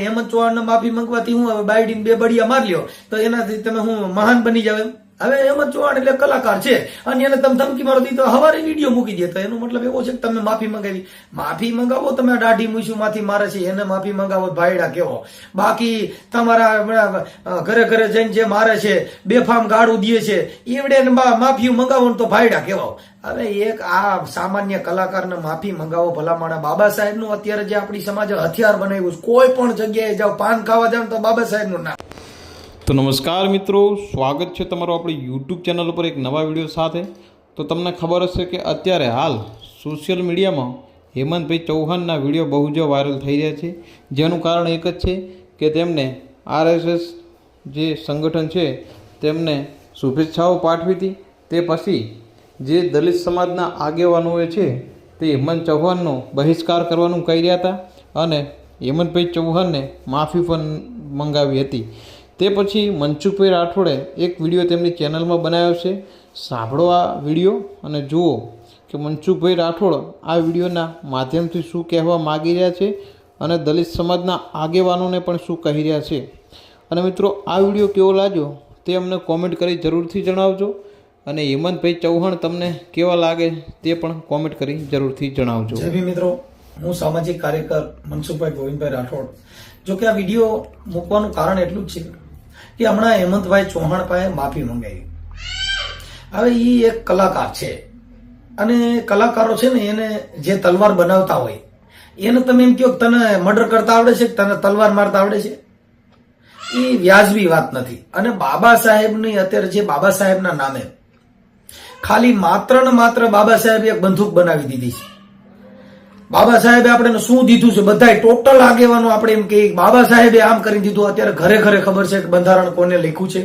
હેમંત ચૌહાણ માફી માંગવાથી હું હવે બે બળિયા માર લ્યો. તો એનાથી તમે હું મહાન બની જાવ એમ? હવે હેમંત ચૌહાણ એટલે કલાકાર છે. અને એને તમે ધમકી મારો દીધો, હવારે વીડિયો મૂકી દે. તો એનો મતલબ એવો છે કે તમે માફી મંગાવી. માફી મંગાવો, તમે દાઢી મૂછું મારે છે, એને માફી મંગાવો ભાઈડા કેવો. બાકી તમારા ઘરે ઘરે જઈને જે મારે છે, બેફામ ગાળું દે છે એવડે ને માફી મંગાવો ને તો ભાઈડા કેવો. હવે એક આ સામાન્ય કલાકારને માફી મંગાવો, ભલામાણા બાબા સાહેબનું અત્યારે જે આપણી સમાજે હથિયાર બનાવ્યું કોઈ પણ જગ્યાએ જાઓ, પાન ખાવા જાવ તો બાબા સાહેબનું નામ. તો નમસ્કાર મિત્રો, સ્વાગત છે તમારું આપણી યુટ્યુબ ચેનલ ઉપર એક નવા વીડિયો સાથે. તો તમને ખબર હશે કે અત્યારે હાલ સોશિયલ મીડિયામાં હેમંતભાઈ ચૌહાણના વીડિયો બહુ જ વાયરલ થઈ રહ્યા છે. જેનું કારણ એક જ છે કે તેમને આરએસએસ જે સંગઠન છે તેમને શુભેચ્છાઓ પાઠવી હતી. તે પછી જે દલિત સમાજના આગેવાનોએ છે તે હેમંત ચૌહાણનો બહિષ્કાર કરવાનું કહી રહ્યા હતા અને હેમંતભાઈ ચૌહાણને માફી પણ મંગાવી હતી. તે પછી મનસુખભાઈ રાઠોડે એક વીડિયો તેમની ચેનલમાં બનાવ્યો છે. સાંભળો આ વીડિયો અને જુઓ કે મનસુખભાઈ રાઠોડ આ વિડીયોના માધ્યમથી શું કહેવા માગી રહ્યા છે અને દલિત સમાજના આગેવાનોને પણ શું કહી રહ્યા છે. અને મિત્રો, આ વીડિયો કેવો લાગ્યો તે અમને કોમેન્ટ કરી જરૂરથી જણાવજો અને હેમંતભાઈ ચૌહાણ તમને કેવા લાગે તે પણ કોમેન્ટ કરી જરૂરથી જણાવજો. મિત્રો, હું સામાજિક કાર્યકર મનસુખભાઈ ગોવિંદભાઈ રાઠોડ. જો કે આ વીડિયો મૂકવાનું કારણ એટલું જ છે કે હમણાં હેમંતભાઈ ચૌહાણ પાસે માફી મંગાવી હવે એ એક કલાકાર છે. અને કલાકારો છે ને એને જે તલવાર બનાવતા હોય, એને તમે એમ કહો કે તને મર્ડર કરતા આવડે છે કે તને તલવાર મારતા આવડે છે? એ વ્યાજબી વાત નથી. અને બાબા સાહેબની અત્યારે જે બાબા સાહેબના નામે, ખાલી માત્ર ને માત્ર બાબા સાહેબ એક બંદૂક બનાવી દીધી છે. બાબા સાહેબે આપણે શું દીધું છે? બધા ટોટલ આગેવાનો આપણે એમ કે બાબા સાહેબે આમ કરી દીધું. અત્યારે ઘરે ઘરે ખબર છે કે બંધારણ કોને લખ્યું છે?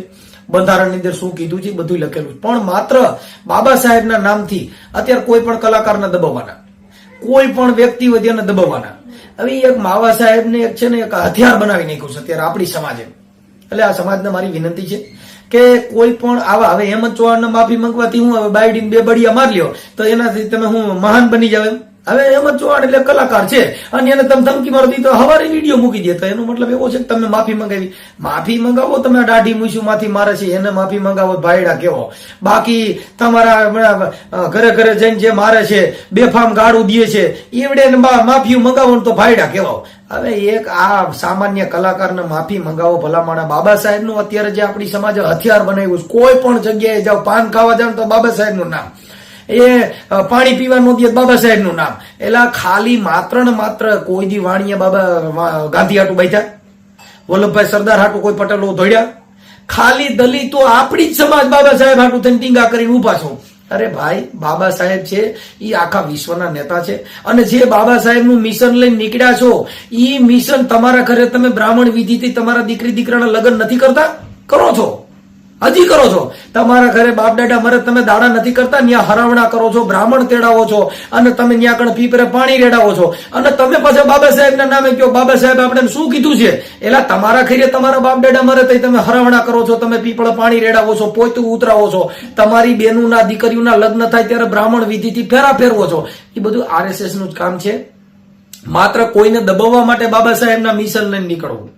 બંધારણની અંદર શું કીધું છે? બધું લખેલું પણ માત્ર બાબા સાહેબના નામથી અત્યારે કોઈ પણ કલાકારને દબાવવાના. કોઈ પણ વ્યક્તિ વધ્યાને દબાવવાના. હવે એક બાબા સાહેબને એક છે ને એક હથિયાર બનાવી નાખ્યું છે અત્યારે આપણી સમાજે. એટલે આ સમાજને મારી વિનંતી છે કે કોઈ પણ આવા હવે હેમંત ચૌહાણને માફી માંગવાથી હું હવે બાયડીને બે બળિયા માર લ્યો. તો એનાથી તમે હું મહાન બની જાવ એમ? હવે હેમંત ચૌહાણ એટલે કલાકાર છે. અને એને તમે ધમકી મારો તો હવારે વીડિયો મૂકી દે. તો એનો મતલબ એવો છે કે તમે માફી મંગાવી. માફી મંગાવો તમે દાઢી મૂછું મારે છે, એને માફી મંગાવો ભાઈડા કેવો. બાકી તમારા ઘરે ઘરે જઈને જે મારે છે, બેફામ ગાળું દે છે, એવડે માફી મંગાવો ને તો ભાઈડા કેવો. હવે એક આ સામાન્ય કલાકારને માફી મંગાવો ભલામાણા બાબા સાહેબનું અત્યારે જે આપણી સમાજે હથિયાર બનાવ્યું કોઈ પણ જગ્યાએ જાઓ, પાન ખાવા જાવ તો બાબા સાહેબનું નામ. એ પાણી પીવા નો દે બાબા સાહેબનું નામ. એટલે ખાલી માત્ર ને માત્ર કોઈ દી વાણિયા બાબા ગાંધી હાટું બેઠા. વલ્લભભાઈ સરદાર હાટું કોઈ પટેલો ધોડ્યા ખાલી દલિતો આપણી જ સમાજ બાબા સાહેબ હાટું થઈને ટીંગા કરીને ઊભા છો. અરે ભાઈ, બાબા સાહેબ છે એ આખા વિશ્વના નેતા છે. અને જે બાબા સાહેબનું મિશન લઈને નીકળ્યા છો એ મિશન તમારા ઘરે તમે બ્રાહ્મણ વિધિથી તમારા દીકરી દીકરાના લગ્ન નથી કરતા? કરો છો? હજી કરો છો. તમારા ઘરે બાપ દાદા મરે તમે દાડા નથી કરતા ત્યાં હરાવણા કરો છો, બ્રાહ્મણ તેડાવો છો, અને તમે ત્યાં કણ પીપરે પાણી રેડાવો છો. અને તમે પાછા બાબા સાહેબના નામે કહો, બાબા સાહેબ, આપણે શું કીધું છે? એટલે તમારા ખીરે તમારા બાપ દાદા મરે તઈ તમે હરાવણા કરો છો, તમે પીપળે પાણી રેડાવો છો, પોતું ઉતરાવો છો. તમારી બેનુના દીકરીઓના લગ્ન થાય ત્યારે બ્રાહ્મણ વિધિથી ફેરા ફેરવો છો. એ બધું આરએસએસનું જ કામ છે. માત્ર કોઈને દબાવવા માટે બાબા સાહેબના મિશન લઈને નીકળવું.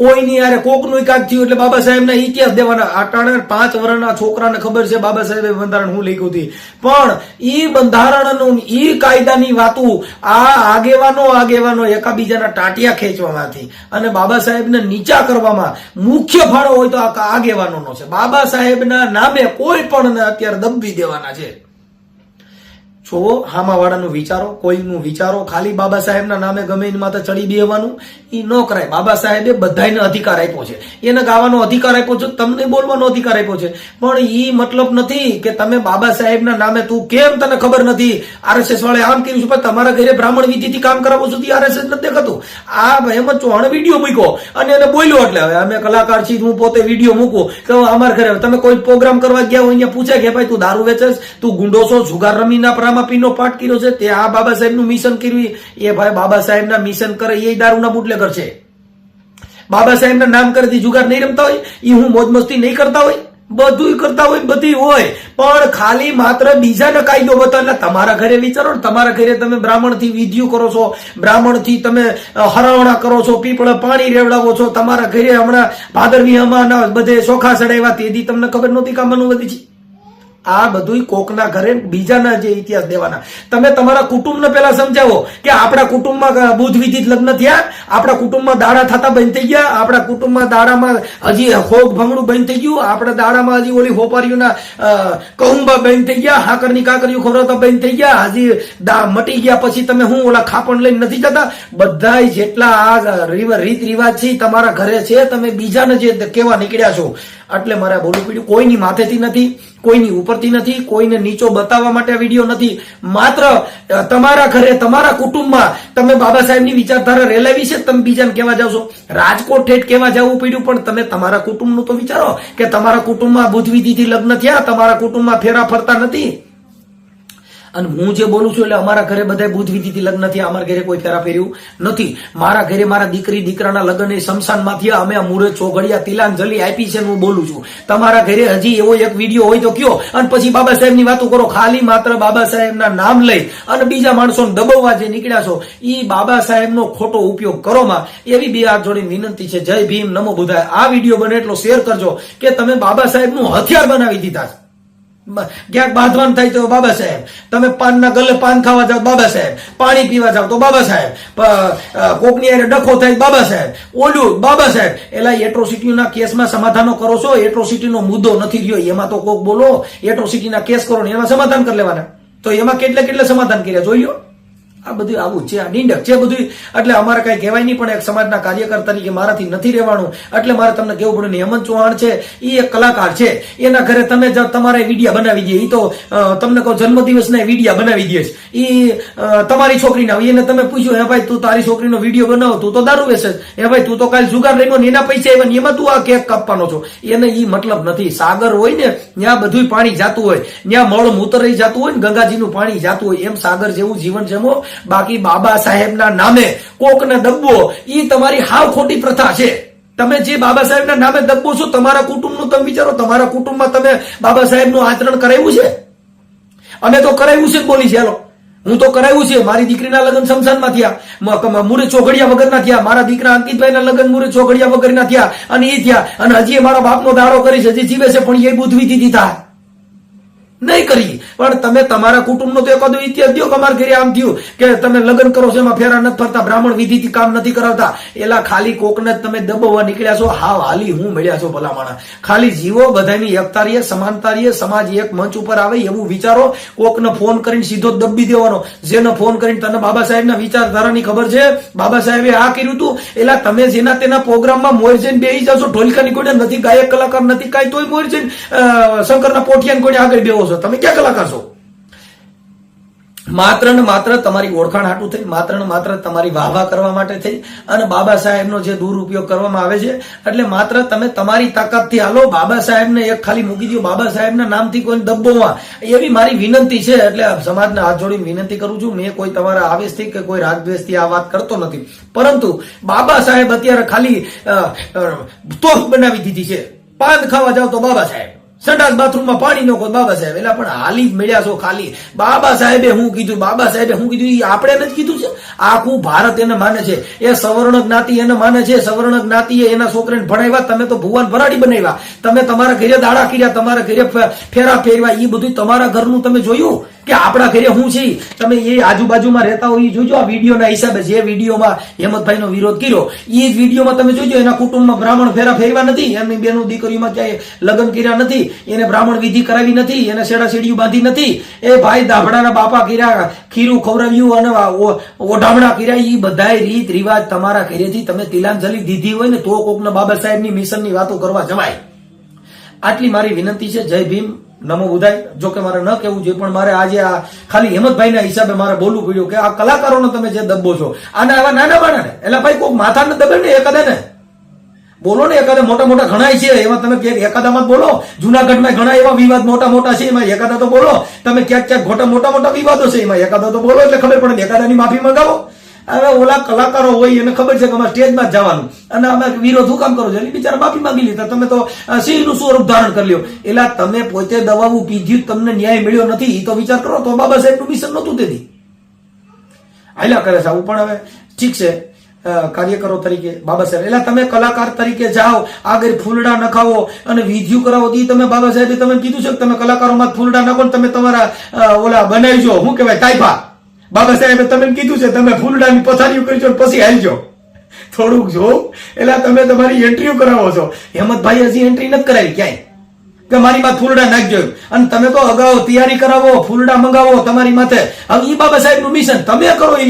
કોઈની યારે કોકનું કાંક થયું એટલે બાબા સાહેબના ઇતિહાસ દેવાના. અટાણે પાંચ વર્ષના છોકરાને ખબર છે બાબા સાહેબે બંધારણ હું લખ્યું હતી. પણ ઈ બંધારણનું, ઈ કાયદાની વાતું આ આગેવાનો આગેવાનો એકાબીજાના ટાંટિયા ખેંચવામાંથી અને બાબા સાહેબને નીચા કરવામાં મુખ્ય ફાળો હોય તો આ આગેવાનોનો છે. બાબા સાહેબના નામે કોઈ પણ અત્યારે દબી દેવાના છે. જો હામાવાળાનું વિચારો, કોઈનું વિચારો, ખાલી બાબા સાહેબના નામે ગમે એની માથે ચડી બેવાનું એ ન કરાય. બાબા સાહેબે બધાને અધિકાર આપ્યો છે. એને ગાવાનો અધિકાર આપ્યો છે, તમને બોલવાનો અધિકાર આપ્યો છે. પણ એ મતલબ નથી કે તમે બાબા સાહેબના નામે તું કેમ તને ખબર નથી? આરએસએસ વાળે આમ કર્યું છે, પણ તમારા ઘરે બ્રાહ્મણ વિધિથી કામ કરાવો છો આરએસએસ નથી દેખાતું. આ હેમંત ચૌહાણ વીડિયો મૂક્યો અને એને બોલ્યો એટલે, હવે અમે કલાકાર છીએ, હું પોતે વીડિયો મૂકું. કે અમારા ઘરે, તમે કોઈ પ્રોગ્રામ કરવા ગયા હોય, અહીંયા પૂછે કે, ભાઈ તું દારૂ વેચેસ તું ગુંડો છો, જુગાર રમીના પીનો પાઠ કર્યો છે તે આ બાબા સાહેબનું મિશન કર્યું. એ ભાઈ બાબા સાહેબના મિશન કરે એ દારૂના બુટલેગર છે. બાબા સાહેબના નામ કરતી જુગાર નહીં રમતા હોય એ હું મોજ મસ્તી નહીં કરતા હોય બધું કરતા હોય બધી હોય. પણ ખાલી માત્ર બીજાને કાયદો બતાવે તમારા ઘરે વિચારો તમારા ઘરે તમે બ્રાહ્મણથી વિધિયું કરો છો બ્રાહ્મણથી તમે અ, હરાવણા કરો છો પીપળે પાણી રેવડાવો છો તમારા ઘરે હમણાં ભાદરવી હમાના બધે ચોખા ચડાવ્યા તેથી તમને ખબર નહોતી કે આ મનુવતી છે? આ બધું કોકના ઘરે બીજાના જે ઇતિહાસ દેવાના. તમે તમારા કુટુંબને પહેલા સમજાવો કે આપણા કુટુંબમાં બુધવિધિ લગ્ન થયા, આપણા કુટુંબમાં દાડા થતા બંધ થઈ ગયા, આપણા કુટુંબમાં દાડામાં હજી હોગ ભંગડું બંધ થઈ ગયું, આપણા દાડામાં હજી ઓલી હોપારીઓના કહુંબા બંધ થઈ ગયા, હાકરની કાકરીઓ ખોરાતા બંધ થઈ ગયા, હજી દા મટી ગયા પછી તમે હું ઓલા ખાપણ લઈને નથી જતા? બધાય જેટલા આ રીત રિવાજ છે તમારા ઘરે છે, તમે બીજાને જે કેવા નીકળ્યા છો. એટલે મારે બોલવું પડ્યું. કોઈની માથેથી નથી. કોઈની ઉપરથી નથી, કોઈને નીચો બતાવવા માટે વીડિયો નથી. માત્ર તમારા ઘરે, તમારા કુટુંબમાં તમે બાબા સાહેબની વિચારધારા રેલાવી છે, તમે બીજાને કેવા જાવ છો. રાજકોટ ઠેઠ કેવા જવું પડ્યું, પણ તમે તમારા કુટુંબનું તો વિચારો કે તમારા કુટુંબમાં બુદ્ધ વિધિથી લગ્ન થયા, તમારા કુટુંબમાં ફેરા ફરતા નથી. અને હું જે બોલું છું એટલે અમારા ઘરે બધા બુદ્ધ વિધિથી લગ્ન થયા, અમારા ઘરે કોઈ ફેરા ફેર્યું નથી. મારા ઘરે મારા દીકરી, દીકરાના લગ્ન એ શમશાનમાં અમે આ ચોઘડિયા, તિલાંજલિ આપી છે હું બોલું છું. તમારા ઘરે હજી એવો એક વીડિયો હોય તો કયો અને પછી બાબા સાહેબની વાતો કરો. ખાલી માત્ર બાબા સાહેબના નામ લઈ અને બીજા માણસોને દબાવવા જે નીકળ્યા છો એ બાબા સાહેબનો ખોટો ઉપયોગ કરોમાં એવી બે હાથ જોડીને વિનંતી છે. જય ભીમ, નમો બુધાય. આ વીડિયો બને એટલો શેર કરજો કે તમે બાબા સાહેબનું હથિયાર બનાવી દીધા છે. ક્યાંક બાંધવાનું થાય તો બાબા સાહેબ. તમે પાનના ગલે પાન ખાવા જાઓ બાબા સાહેબ. પાણી પીવા જાઓ તો બાબા સાહેબ. કોકની અરે ડખો થાય બાબા સાહેબ. ઓલું બાબા સાહેબ. એલા એટ્રોસિટીના કેસમાં સમાધાનો કરો છો, એટ્રોસિટીનો મુદ્દો નથી રહ્યો. એમાં તો કોક બોલો, એટ્રોસિટીના કેસ કરો ને એમાં સમાધાન કરી લેવાના. તો એમાં કેટલે કેટલે સમાધાન કર્યા? જોઈ લો આ બધું આવું છે, આ છે બધું. એટલે અમારે કઈ કહેવાય નહીં, પણ એક સમાજના કાર્યકર તરીકે મારાથી નથી રહેવાનું. એટલે મારે તમને કેવું પડે હેમંત ચૌહાણ છે એ એક કલાકાર છે. એના ઘરે તમે તમારે વિડીયા બનાવી દે. એ તો તમને કહો, જન્મદિવસના વિડીયા બનાવી દે છે એ તમારી છોકરીના. એને તમે પૂછ્યું, હે ભાઈ, તું તારી છોકરીનો વીડિયો બનાવો, તું તો દારૂ વેસે હે ભાઈ, તું તો કાલ જુગાર લઈ ને એના પૈસા આવ્યા એમાં તું આ કેક કાપવાનો છો. એને એ મતલબ નથી. સાગર હોય ને, ત્યાં બધું પાણી જાતું હોય. ત્યાં મળ મૂતર જાતું હોય ને, ગંગાજીનું પાણી જાતું હોય. એમ સાગર જેવું જીવન જમો. બાકી બાબા સાહેબના નામે કોકને દબવો એ તમારી હાવ ખોટી પ્રથા છે. તમે જે બાબા સાહેબના નામે દબો છો, તમારા કુટુંબનું તમે વિચારો, તમારા કુટુંબમાં તમે બાબા સાહેબનું આચરણ કરાવ્યું છે? અમે તો કરાવ્યું છે બોલી છે હું તો કરાવ્યું છે, મારી દીકરીના લગ્ન શમશાનમાં થયા. મુરે ચોઘડિયા વગરના થયા. મારા દીકરા અંકિતભાઈના લગ્ન મુરે ચોઘડિયા વગરના થયા અને એ થયા. અને હજી મારા બાપનો દાડો છે, હજી જીવે છે, પણ એ બુદ્ધ વિધિથી થાય. નહીં કરી પણ તમે તમારા કુટુંબનો તો એકાદો ઇતિહાસ દો અમારા ઘરે આમ થયું કે તમે લગ્ન કરો છો એમાં ફેરા નથી ફરતા, બ્રાહ્મણ વિધિથી કામ નથી કરાવતા. એલા ખાલી કોકને તમે દબાવવા નીકળ્યા છો હાવ હાલી હું મળ્યા છો ભલામણા. ખાલી જીવો બધાની એકતારીએ સમાનતારીએ સમાજ એક મંચ ઉપર આવે એવું વિચારો, કોકને ફોન કરીને સીધો દબી દેવાનો. જેને ફોન કરીને તને બાબા સાહેબના વિચારધારાની ખબર છે? બાબા સાહેબે આ કર્યું હતું એલા તમે જેના તેના પ્રોગ્રામમાં મોર જઈને બેસી જાવ છો ઢોલકાની કોઈને નથી, ગાયક કલાકાર નથી, કાંઈ તોય મોર શંકરના પોઠિયાની કોઈ આગળ બેહો છો, તમે ક્યાં કલાકાર છો? માત્ર ને માત્ર તમારી ઓળખાણ હાટું થઈ, માત્ર ને માત્ર તમારી વાહવા કરવા માટે થઈ અને બાબા સાહેબનો જે દુરુપયોગ કરવામાં આવે છે, એટલે માત્ર તમે તમારી તાકાતથી હાલો, બાબા સાહેબને એક ખાલી મૂકી દો બાબા સાહેબના નામથી કોઈ દબ્બોમાં એવી મારી વિનંતી છે, એટલે સમાજને હાથ જોડીને વિનંતી કરું છું, મેં કોઈ તમારા આવેશથી કે કોઈ રાગદ્વેષથી આ વાત કરતો નથી. પરંતુ બાબા સાહેબ અત્યારે ખાલી તોફ બનાવી દીધી છે. પાન ખાવા જાવ તો બાબા સાહેબ. સંડાસ બાથરૂમમાં પાણી નો કોઈ બાબા સાહેબ. એટલે પણ હાલી જ મળ્યા છો ખાલી. બાબા સાહેબે હું કીધું, બાબા સાહેબે હું કીધું એ આપણે નથી કીધું છે? આખું ભારત એને માને છે. એ સવર્ણ જ્ઞાતિ એને માને છે. સવર્ણ જ્ઞાતિએ એના છોકરાને ભણાવ્યા, તમે તો ભુવન ભરાડી બનાવ્યા. તમે તમારા ઘરે દાડા કર્યા, તમારા ઘરે ફેરા ફેરવા એ બધું તમારા ઘરનું તમે જોયું? કે આપણા ઘરે હું છે? તમે એ આજુબાજુમાં રહેતા હોય એ જોજો. આ વિડીયોના હિસાબે જે વિડીયોમાં હેમંતભાઈનો વિરોધ કર્યો, એ જ વિડીયોમાં તમે જોજો. એના કુટુંબમાં બ્રાહ્મણ ફેરા ફેરવા નથી. એમની બેનું દીકરીઓમાં ક્યાંય લગ્ન કર્યા નથી. એને બ્રાહ્મણ વિધિ કરાવી નથી. એને શેડા શેડિયું બાંધી નથી. એ ભાઈ દાભડાના બાપા કર્યા, ખીરું ખવડાવ્યું અને ઓઢામણા કર્યા. એ બધાય રીત રિવાજ તમારા ઘરેથી તમે તિલાંજલિ દીધી હોય ને, તો કોકના બાબા સાહેબની મિશનની વાતો કરવા જવાય. આટલી મારી વિનંતી છે. જય ભીમ. નમો બુધાય જો કે મારે ન કહેવું જોઈએ, પણ મારે આજે આ ખાલી હેમંતભાઈના હિસાબે મારે બોલવું પડ્યું કે આ કલાકારોનો તમે જે દબ્બો છો, આના આવા નાના બાળાને એટલે ભાઈ કોઈક માથાને દબે ને એકાદે ને? બોલો ને એકાદા, મોટા મોટા ઘણા છે, એમાં તમે એકાદામાં બોલો. જુનાગઢમાં ઘણા એવા વિવાદ મોટા મોટા છે, એમાં એકાદા તો બોલો. તમે ક્યાંક ક્યાંક મોટા મોટા વિવાદો છે, એમાં એકાદા તો બોલો, એટલે ખબર પડે એકાદાની માફી મંગાવો. હવે ઓલા કલાકારો હોય એને ખબર છે કે અમારે સ્ટેજમાં જવાનું. અને અમે વિરોધ હું કામ કરો છો. એટલે બિચારા માફી માંગી લીધા. તમે તો સિંહનું સ્વરૂપ ધારણ કરી લ્યો. એટલે તમે પોતે દવાઓ પીધ્યું તમને ન્યાય મળ્યો નથી. એ તો વિચાર કરો, તો બાબા સાહેબનું મિશન નહોતું તેથી. હાલ્યા કરે છે પણ હવે. ઠીક છે. કાર્યકરો તરીકે, બાબા સાહેબ. એટલે તમે કલાકાર તરીકે જાઓ, આગળ ફૂલડા નખાવો અને વિધિયું કરાવો. તો તમે બાબા સાહેબે તમે કીધું છે કે તમે કલાકારોમાં ફૂલડા નખો તમે તમારા ઓલા બનાવી જો. શું કહેવાય? તાઇફા બાબા સાહેબે તમે કીધું છે, તમે ફૂલડાની પથારીઓ છો પછી હાલજો. થોડુંક જો એટલે તમે તમારી એન્ટ્રીઓ કરાવો છો. હેમંતભાઈ હજી એન્ટ્રી નથી કરાવી ક્યાંય? કે મારી માં ફૂલડા નાખજો અને તમે તો અગાઉ તૈયારી કરાવો, ફૂલડા મંગાવો તમારી માથે. હવે ઈ બાબા સાહેબનું મિશન તમે કરો એ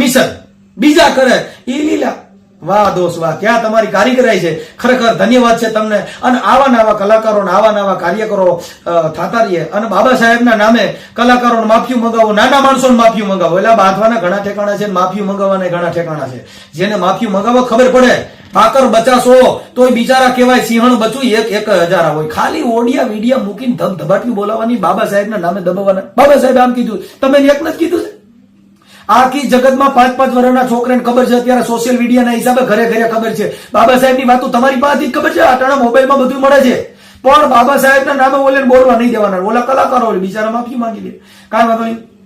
મિશન બીજા કરે. એ લીલા. વાહ દોસ્ત વાહ, ક્યાં તમારી કારીગરાઈ છે? ખરેખર ધન્યવાદ છે તમને. અને આવા નવા કલાકારો આવા નવા કાર્યકરો થતા રહીએ અને બાબા સાહેબના નામે કલાકારો માફિયું મંગાવો, નાના માણસો માફિયું મંગાવો. એટલે બાંધવાના ઘણા ઠેકાણા છે માફિયું મંગાવવાના ઘણા ઠેકાણા છે. જેને માફિયું મંગાવો ખબર પડે. ભાકર બચાસો, તોય બિચારા કહેવાય સિંહણ બચું, એક એક હજાર હોય. ખાલી ઓડિયા વિડિયા મૂકીને ધબ ધબાટ્યું બોલાવવાની બાબા સાહેબના નામે દબાવવાના. બાબા સાહેબ આમ કીધું, તમે એક જ કીધું? છે આખી જગતમાં પાંચ પાંચ વર્ષના છોકરાને ખબર છે, અત્યારે સોશિયલ મીડિયાના હિસાબે ઘરે ઘરે ખબર છે. બાબા સાહેબની વાતો તમારી પાસેથી ખબર છે? અટાણા મોબાઈલમાં બધું મળે છે. પણ બાબા સાહેબના નામે ઓલે બોલવા નહીં દેવાના. ઓલા કલાકારો બિચારા માફી માંગી લે. કાંઈ વાંધો નહીં.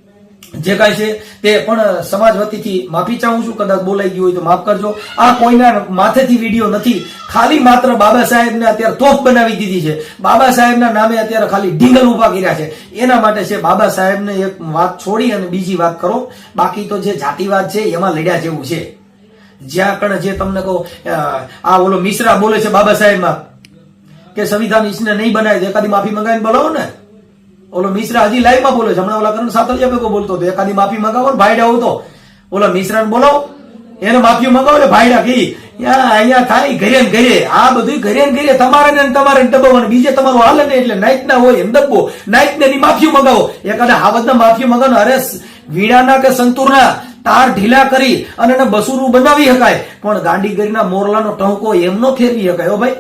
જે કાંઈ છે તે પણ સમાજ વતીથી માફી ચાહું છું, કદાચ બોલાઈ ગયું હોય તો માફ કરજો. આ કોઈના માથેથી વીડિયો નથી, ખાલી માત્ર બાબા સાહેબને અત્યારે તોફ બનાવી દીધી છે. બાબા સાહેબના નામે અત્યારે ખાલી ઢીંગલ ઊભા કર્યા છે. એના માટે છે, બાબા સાહેબને એક વાત છોડી અને બીજી વાત કરો. બાકી તો જે જાતિવાદ છે, એમાં લડ્યા જેવું છે. જ્યાં કણ જે તમને કહો આ ઓલો મિશ્રા બોલે છે બાબા સાહેબમાં, કે સંવિધાન ઈસને નહીં બનાવે તો એકાદી માફી મંગાવીને બોલાવો ને. ઓલો મિશ્રા હજી લાઈવમાં બોલે છે. હમણાં ઓલા કરણ સાતલિયા ભેગો બોલતો હતો. એકાદી માફી મગાવો ને ભાઈડા આવું તો ઓલા મિશ્રાને બોલાવો. એને માફી મગાવો ને ભાઈડા કી અહીંયા થાય, ઘરે ને ઘરે. આ બધું ઘરે ને ઘરે. તમારે ને તમારે ને દબાવવાનું બીજે તમારું હાલે ને એટલે નાઈટ ના હોય એમ દબો નાઈટ ને માફી મંગાવો. એકાદા હાવતના માફી મગાવો અરે વીણાના કે સંતુરના? તાર ઢીલા કરી અને એને બસુરું બનાવી શકાય. પણ ગાંડીગીરીના મોરલાનો ટહુકો એમનો ફેરવી શકાય. હો ભાઈ.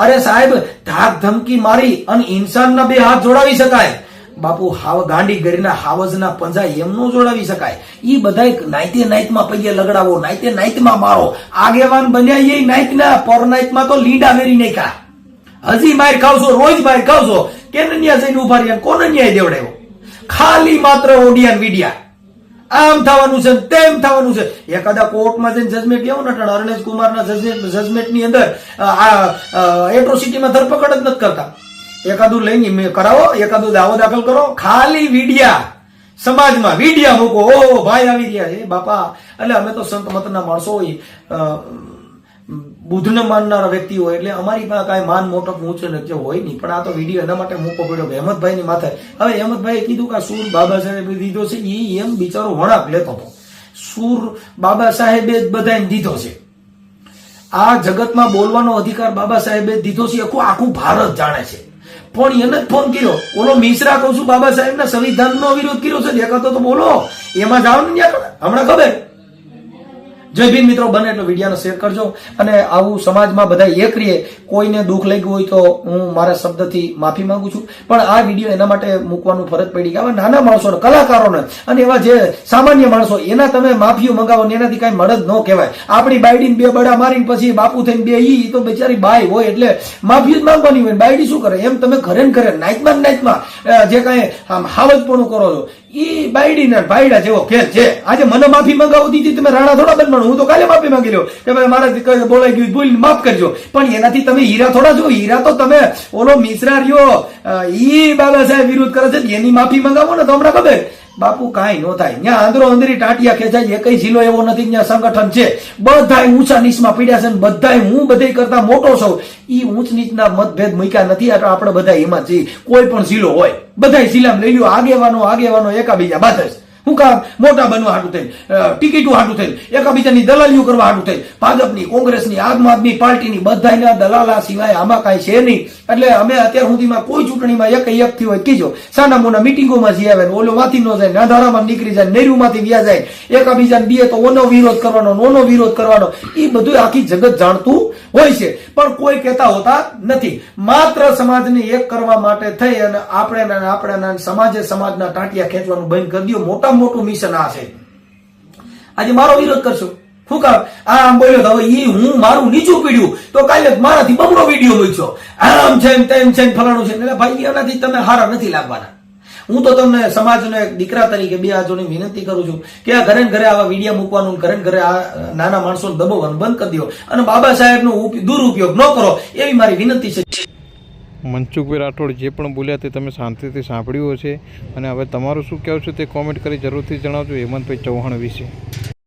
અરે સાહેબ, ધાક ધમકી મારી અને ઇન્સાનના બે હાથ જોડાવી શકાય. બાપુ, હાવ ગાંડી ગરીના હાવજના પંજા એમનો જોડાવી શકાય. ઈ બધાય નાઈતે નાઈતમાં પૈયે લગડાવો, નાઈતે નાઈતમાં મારો. આગેવાન બન્યા એ નાઈતના, પર નાઈતમાં તો લીંડા વેરી નાખ્યા. હજી માર ખાવશો, રોજ માર ખાવશો. કેન ન્યા જઈને ઊભા રહ્યા? કોને ન્યાય દેવડાવ્યો? ખાલી માત્ર ઓડિયા વિડિયા. આમ થવાનું છે તેમ થવાનું છે. એકાદા કોર્ટમાં જઈને જજમેન્ટ લેવું ને અરણેશ કુમારના જજમેન્ટની અંદર આ એટ્રોસિટીમાં ધરપકડ જ નથી કરતા. એકાદું લઈને કરાવો, એકાદું દાવો દાખલ કરો. ખાલી વિડિયા. સમાજમાં વિડિયા મૂકો. ઓ ભાઈ આવી રહ્યા છે. બાપા, એટલે અમે તો સંત મતના માણસો હોય. બુદ્ધને માનનારા વ્યક્તિ હોય એટલે અમારી પાસે કાંઈ માન મોટો ઊંચો નથી હોય નહીં. પણ આ તો વીડિયો એના માટે મૂકો પડ્યો કે હેમંતભાઈની માથે. હવે હેમંતભાઈએ કીધું કે સૂર બાબા સાહેબે દીધો છે એ એમ બિચારો વણાક લેતો હતો. સૂર બાબા સાહેબે જ બધાને દીધો છે. આ જગતમાં બોલવાનો અધિકાર બાબા સાહેબે દીધો છે આખું આખું ભારત જાણે છે. પણ એને જ ફોન કર્યો. ઓલો મિશ્રા કહું છું, બાબા સાહેબના સંવિધાનનો વિરોધ કર્યો છે, દેખાતો તો બોલો. એમાં જાઓ ને હમણાં ખબર? જય ભીમ મિત્રો, બને એટલો વિડીયોને શેર કરજો અને આવું સમાજમાં બધા એક રહીએ, કોઈને દુઃખ લાગ્યું હોય તો હું મારા શબ્દથી માફી માંગુ છું. પણ આ વીડિયો એના માટે મૂકવાનું ફરજ પડી કે નાના માણસોને, કલાકારોને અને એવા જે સામાન્ય માણસો, એના તમે માફીઓ મંગાવો ને એનાથી કાંઈ મળદ ન કહેવાય. આપણી બાયડીને બે બડા મારીને પછી બાપુ થઈને બે, ઈ તો બેચારી બાઈ હોય એટલે માફી જ માંગવાની હોય. બાયડી શું કરે? એમ તમે ઘરે ને ઘરે નાઇટમાં નાઇટમાં જે કાંઈ હાવજપણું કરો છો ઈ બાયડી ને ભાઈડા જેવો ખેલ છે. આજે મને માફી મંગાવી દીધી, તમે રાણા થોડા બનવાનું. હું તો કાલે માફી માંગી લ્યો કે ભાઈ મારા બોલાઈ ગયું ભૂલ માફ કરજો. પણ એનાથી તમે હીરા થોડા જો હીરા તો તમે, ઓલો મિશ્રા રહ્યો ઈ બાબા સાહેબ વિરોધ કરે છે એની માફી મંગાવો ને તો હમણાં ખબર. બાપુ કાંઈ નો થાય. ત્યાં અંદરો અંદરી ટાટિયા ખેંચાય એ કઈ જિલ્લો એવો નથી ત્યાં સંગઠન છે. બધાય ઊંચા નીચમાં પીડ્યા છે ને બધાય હું બધે કરતા મોટો છું. ઈ ઊંચ નીચના મતભેદ મૂક્યા નથી. આપણે બધા એમાં છીએ. કોઈ પણ જિલ્લો હોય. બધાય જિલ્લામાં લઈ લ્યો આગેવાનો આગેવાનો એકાબીજા જ. હું કામ મોટા બનવા હાટું થઈ ટિકિટો હાટું થઈ એકાબીજાની દલાલીઓ કરવા હાટું થઈ ભાજપની, કોંગ્રેસની, આમ આદમી પાર્ટીની બધાના દલાલા સિવાય આમાં કાંઈ છે નહીં. એટલે અમે અત્યાર સુધીમાં કોઈ ચૂંટણીમાં એક એક થી હોય, કીજો, સાના મોના મિટિંગોમાં જઈ આવે ઓલો વાથી ન જાય નાધારામાં નીકળી જાય નેરુમાંથી વ્યા જાય એકાબીજાને બીએ તો ઓનો વિરોધ કરવાનો ઓનો વિરોધ કરવાનો એ બધું આખી જગત જાણતું હોય છે. પણ કોઈ કહેતા હોતા નથી. માત્ર સમાજને એક કરવા માટે થઈ અને આપણે આપણે સમાજે સમાજના ટાંટિયા ખેંચવાનું બંધ કરી દો મોટા મોટું મિશન આ છે. આજે મારો વિરોધ કરશો. શું કામ? આમ બોલ્યો હવે ઈ હું મારું નીચું પીડ્યું. તો કાલે મારાથી બમણો વીડિયો મૂક્યો. આમ છે તેમ છે ફલાણું છે. એટલે ભાઈ, એનાથી તમે હારા નથી લાગવાના. હું તો તમને સમાજનો એક દીકરા તરીકે બે હાથોની વિનંતી કરું છું કે આ ઘરે ઘરે આવા વીડિયો મૂકવાનું ઘરે ઘરે આ નાના માણસોને દબાવવાનું બંધ કરી દો. અને બાબા સાહેબનો દુરુપયોગ ન કરો. એવી મારી વિનંતી છે. મનસુખભાઈ રાઠોડ જે પણ બોલ્યા તે તમે શાંતિથી સાંભળ્યું હશે. અને હવે તમારું શું કહેવું છે તે કોમેન્ટ કરી જરૂરથી જણાવજો હેમંતભાઈ ચૌહાણ વિશે.